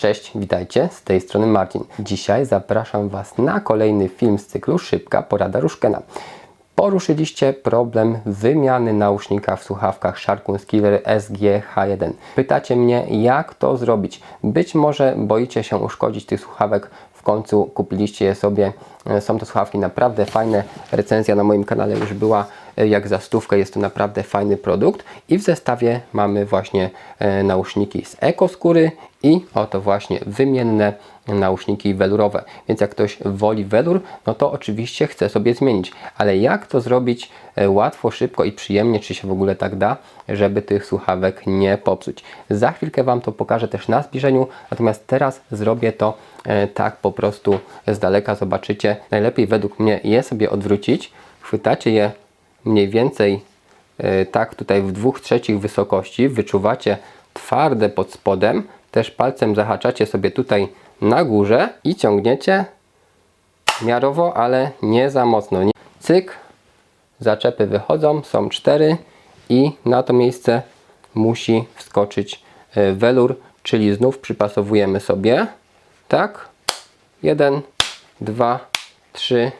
Cześć, witajcie, z tej strony Marcin. Dzisiaj zapraszam Was na kolejny film z cyklu Szybka porada Ruszkena. Poruszyliście problem wymiany nausznika w słuchawkach Sharkun Skiller SG-H1. Pytacie mnie, jak to zrobić? Być może boicie się uszkodzić tych słuchawek, w końcu kupiliście je sobie. E, Są to słuchawki naprawdę fajne. Recenzja na moim kanale już była e, jak za stówkę. Jest to naprawdę fajny produkt. I w zestawie mamy właśnie e, nauszniki z ekoskóry i oto właśnie wymienne nauszniki welurowe. Więc jak ktoś woli welur, no to oczywiście chce sobie zmienić. Ale jak to zrobić łatwo, szybko i przyjemnie, czy się w ogóle tak da, żeby tych słuchawek nie popsuć? Za chwilkę Wam to pokażę też na zbliżeniu, natomiast teraz zrobię to tak po prostu z daleka, zobaczycie. Najlepiej według mnie je sobie odwrócić. Chwytacie je mniej więcej e, tak tutaj w dwóch trzecich wysokości, wyczuwacie twarde pod spodem, też palcem zahaczacie sobie tutaj na górze i ciągniecie miarowo, ale nie za mocno. Cyk, zaczepy wychodzą, są cztery i na to miejsce musi wskoczyć e, welur, czyli znów przypasowujemy sobie, tak, jeden, dwa, trzy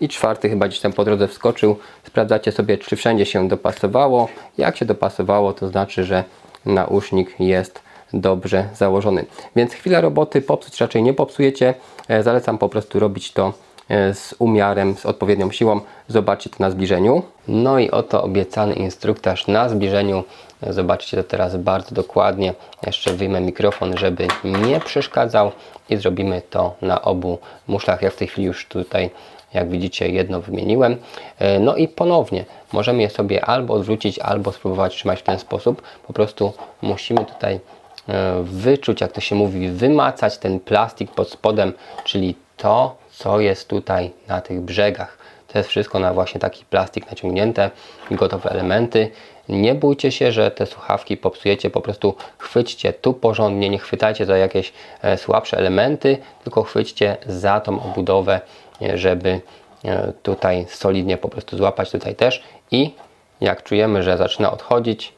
i czwarty chyba gdzieś tam po drodze wskoczył. Sprawdzacie sobie, czy wszędzie się dopasowało. Jak się dopasowało, to znaczy, że nausznik jest dobrze założony. Więc chwila roboty, popsuć raczej nie popsujecie. E, Zalecam po prostu robić to z umiarem, z odpowiednią siłą. Zobaczcie to na zbliżeniu. No i oto obiecany instruktaż na zbliżeniu. E, Zobaczcie to teraz bardzo dokładnie. Jeszcze wyjmę mikrofon, żeby nie przeszkadzał i zrobimy to na obu muszlach. Ja w tej chwili już tutaj jak widzicie jedno wymieniłem. E, No i ponownie możemy je sobie albo odwrócić, albo spróbować trzymać w ten sposób. Po prostu musimy tutaj e, wyczuć, jak to się mówi, wymacać ten plastik pod spodem, czyli to, co jest tutaj na tych brzegach. To jest wszystko na właśnie taki plastik naciągnięte i gotowe elementy. Nie bójcie się, że te słuchawki popsujecie, po prostu chwyćcie tu porządnie, nie chwytajcie za jakieś e, słabsze elementy, tylko chwyćcie za tą obudowę, e, żeby e, tutaj solidnie po prostu złapać tutaj też i jak czujemy, że zaczyna odchodzić,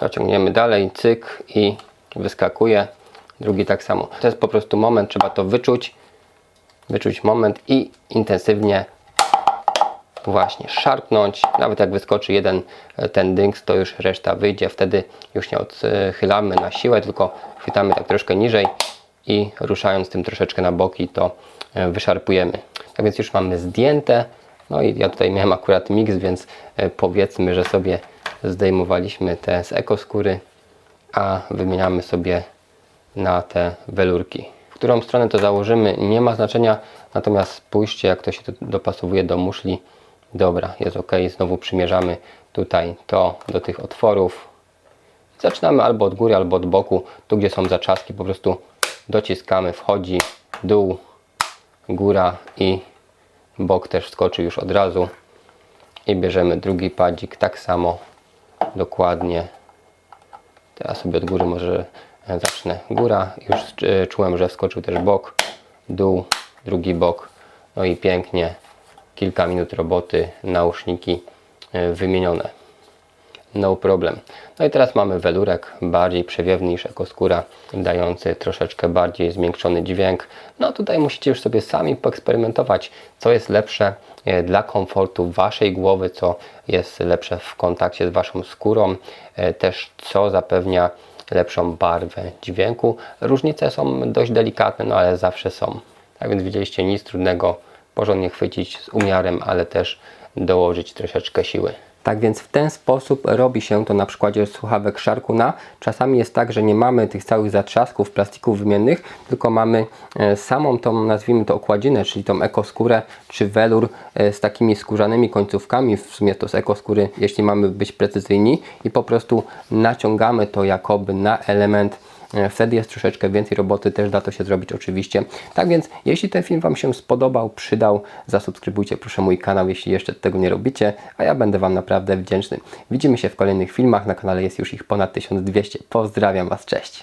zaciągniemy dalej, cyk i wyskakuje. Drugi tak samo. To jest po prostu moment, trzeba to wyczuć, wyczuć moment i intensywnie właśnie szarpnąć. Nawet jak wyskoczy jeden e, ten dynks, to już reszta wyjdzie. Wtedy już nie odchylamy na siłę, tylko chwytamy tak troszkę niżej i ruszając tym troszeczkę na boki, to e, wyszarpujemy. Tak więc już mamy zdjęte. No i ja tutaj miałem akurat miks, więc e, powiedzmy, że sobie zdejmowaliśmy te z ekoskóry, a wymieniamy sobie na te welurki. W którą stronę to założymy nie ma znaczenia, natomiast spójrzcie jak to się dopasowuje do muszli. Dobra, jest ok, znowu przymierzamy tutaj to do tych otworów. Zaczynamy albo od góry, albo od boku. Tu gdzie są zaczaski po prostu dociskamy, wchodzi dół, góra i bok też skoczy już od razu. I bierzemy drugi padzik tak samo, dokładnie Teraz sobie od góry może zacznę. Góra, już e, czułem, że wskoczył też bok, dół, drugi bok. No i pięknie, kilka minut roboty, nauszniki e, wymienione. No problem. No i teraz mamy welurek bardziej przewiewny niż ekoskóra, dający troszeczkę bardziej zmiękczony dźwięk. No tutaj musicie już sobie sami poeksperymentować, co jest lepsze e, dla komfortu waszej głowy, co jest lepsze w kontakcie z waszą skórą, też co zapewnia lepszą barwę dźwięku. Różnice są dość delikatne, no ale zawsze są. Tak więc widzieliście nic trudnego, porządnie chwycić z umiarem, ale też dołożyć troszeczkę siły. Tak więc w ten sposób robi się to na przykładzie słuchawek Sharkuna. Czasami jest tak, że nie mamy tych całych zatrzasków plastików wymiennych, tylko mamy e, samą tą, nazwijmy to okładzinę, czyli tą ekoskórę czy welur e, z takimi skórzanymi końcówkami, w sumie to z ekoskóry, jeśli mamy być precyzyjni i po prostu naciągamy to jakoby na element Wtedy jest troszeczkę więcej roboty, też da to się zrobić oczywiście. Tak więc, jeśli ten film Wam się spodobał, przydał, zasubskrybujcie proszę mój kanał, jeśli jeszcze tego nie robicie, a ja będę Wam naprawdę wdzięczny. Widzimy się w kolejnych filmach, na kanale jest już ich ponad 1200. Pozdrawiam Was, cześć!